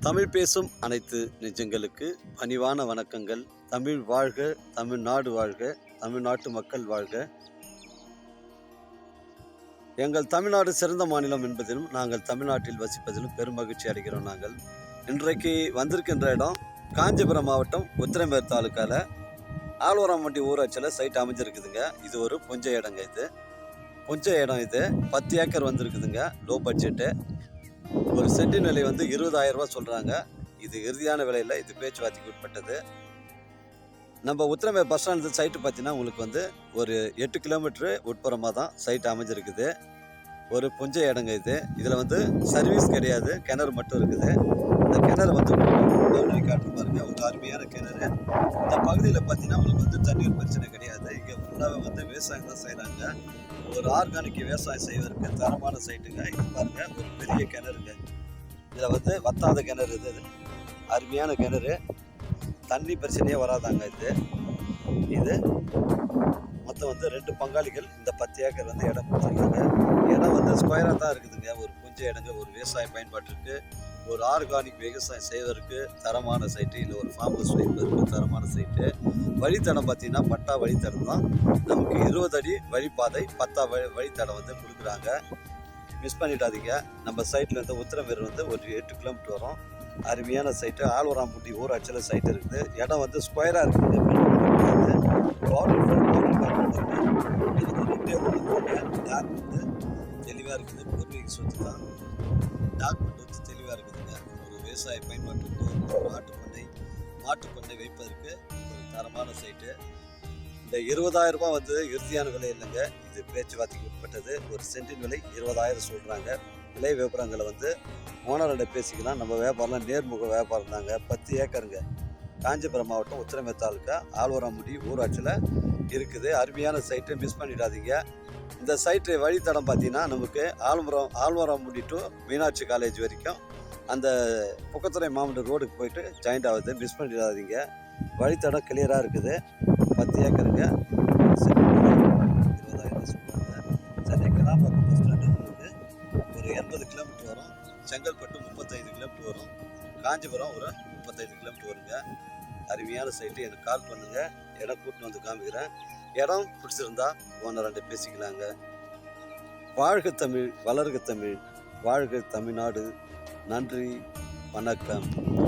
தமிழ் பேசும் அனைத்து நிஜங்களுக்கு பணிவான வணக்கங்கள். தமிழ் வாழ்க தமிழ்நாடு வாழ்க தமிழ்நாட்டு மக்கள் வாழ்க. எங்கள் தமிழ்நாடு சிறந்த மாநிலம் என்பதிலும் நாங்கள் தமிழ்நாட்டில் வசிப்பதிலும் பெரும் மகிழ்ச்சி அடைகிறோம் நாங்கள். இன்றைக்கு வந்திருக்கின்ற இடம் காஞ்சிபுரம் மாவட்டம் உத்திரமேர் தாலுக்கால ஆலோராமண்டி ஊராட்சியில் சைட் அமைஞ்சிருக்குதுங்க. இது ஒரு புஞ்ச இடங்க இது. புஞ்ச இடம் இது. பத்து ஏக்கர் வந்திருக்குதுங்க. Low budget. ஒரு சென்டின் விலை வந்து இருபதாயிரம் ரூபா சொல்கிறாங்க இது இறுதியான விலையில் இது பேச்சுவார்த்தைக்கு உட்பட்டது. நம்ம உத்திரமே பஸ் ஸ்டாண்ட் சைட்டு பார்த்தீங்கன்னா உங்களுக்கு வந்து ஒரு எட்டு கிலோமீட்ரு உட்புறமாக தான் சைட் அமைஞ்சிருக்குது. ஒரு புஞ்ச இடங்க இது. இதில் வந்து சர்வீஸ் கிடையாது. கிணறு மட்டும் இருக்குது. இந்த கிணறு வந்து எவ்வளோ காட்டு பாருங்க. ஒரு அருமையான கிணறு. இந்த பகுதியில் பார்த்தீங்கன்னா உங்களுக்கு வந்து தண்ணீர் பிரச்சனை கிடையாது. இங்கே ஃபுல்லாகவே வந்து விவசாயம் தான் செய்கிறாங்க ஒரு ஆர்கானிக் விவசாயம் செய்வதற்கு தரமான சைட்டுங்க இது பாருங்க ஒரு பெரிய கிணறுங்க. இதில் வந்து வத்தாத கிணறு இது. இது. அருமையான கிணறு. தண்ணி பிரச்சனையே வராதாங்க இது. இது மொத்தம் வந்து ரெண்டு பங்காளிகள் இந்த பத்து ஏக்கர் வந்து இடம் கொடுத்துருக்காங்க. இடம் வந்து ஸ்கொயராக தான் இருக்குதுங்க. ஒரு கொஞ்சம் இடங்கள் ஒரு விவசாய பயன்பாட்டிற்கு ஒரு ஆர்கானிக் விவசாயம் செய்வதற்கு தரமான சைட்டு இல்லை ஒரு ஃபார்ம் ஹவுஸ் வைப்பதற்கு தரமான சைட்டு வழித்தடம் பார்த்தீங்கன்னா பட்டா வழித்தடம் தான். நமக்கு இருபது அடி வழிப்பாதை பத்தா வழி வழித்தடம் வந்து கொடுக்குறாங்க. மிஸ் பண்ணிடாதீங்க. நம்ம சைட்டில் இருந்து உத்திரமேர் வந்து ஒரு எட்டு கிலோமீட்டர் வரும். அருமையான சைட்டு ஆழ்வராம்பட்டி ஊராட்சியில் சைட் இருக்குது. இடம் வந்து ஸ்கொயராக இருக்குது. தெளிவாக இருக்குது. பூர்வீக சொத்து தான் டாக்குமெண்ட் வந்து தெளிவாக இருக்குதுங்க ஒரு விவசாய பயன்பாட்டுக்கு ஒரு மாட்டு பண்ணை மாட்டு பண்ணை வைப்பதற்கு ஒரு தரமான சைட்டு இந்த இருபதாயிரம் ரூபாய் வந்து இறுதியான விலை இல்லைங்க. இது பேச்சுவார்த்தைக்கு உட்பட்டது. ஒரு சென்டின் விலை இருபதாயிரம் சொல்கிறாங்க விலை விவரங்களை வந்து ஓனரோட பேசிக்கலாம். நம்ம வியாபாரம்லாம் நேர்முக வியாபாரம் தாங்க. பத்து ஏக்கருங்க. காஞ்சிபுரம் மாவட்டம் உத்திரமே தாலுக்கா முடி ஊராட்சியில் இருக்குது. அருமையான சைட்டு மிஸ் பண்ணிடாதீங்க. இந்த சைட்டு வழித்தடம் பார்த்தீங்கன்னா நமக்கு ஆழ்வரம் ஆழ்வாராமுடி டு மீனாட்சி காலேஜ் வரைக்கும் அந்த புக்கத்துறை மாவட்ட ரோடுக்கு போயிட்டு ஜாயிண்ட் ஆகுது. மிஸ் பண்ணிடாதீங்க. வழித்தடம் கிளியராக இருக்குது. பத்து ஏக்கருங்க. இருபதாயிரம் சொல்லுவாங்க. சென்னை கிராமக்கம் பஸ் ஸ்டாண்டு ஒரு எண்பது கிலோமீட்டர் வரும். செங்கல்பட்டு முப்பத்தைந்து கிலோமீட்டர் வரும். காஞ்சிபுரம் ஒரு முப்பத்தைந்து கிலோமீட்டர் வருங்க. அருமையான சைட்டு எனக்கு கால் பண்ணுங்க. இடம் கூட்டின்னு வந்து காமிக்கிறேன். இடம் பிடிச்சிருந்தா ஓனர் ரெண்டு பேசிக்கலாங்க. வாழ்க தமிழ் வளர்க தமிழ் வாழ்க தமிழ்நாடு. நன்றி வணக்கம்.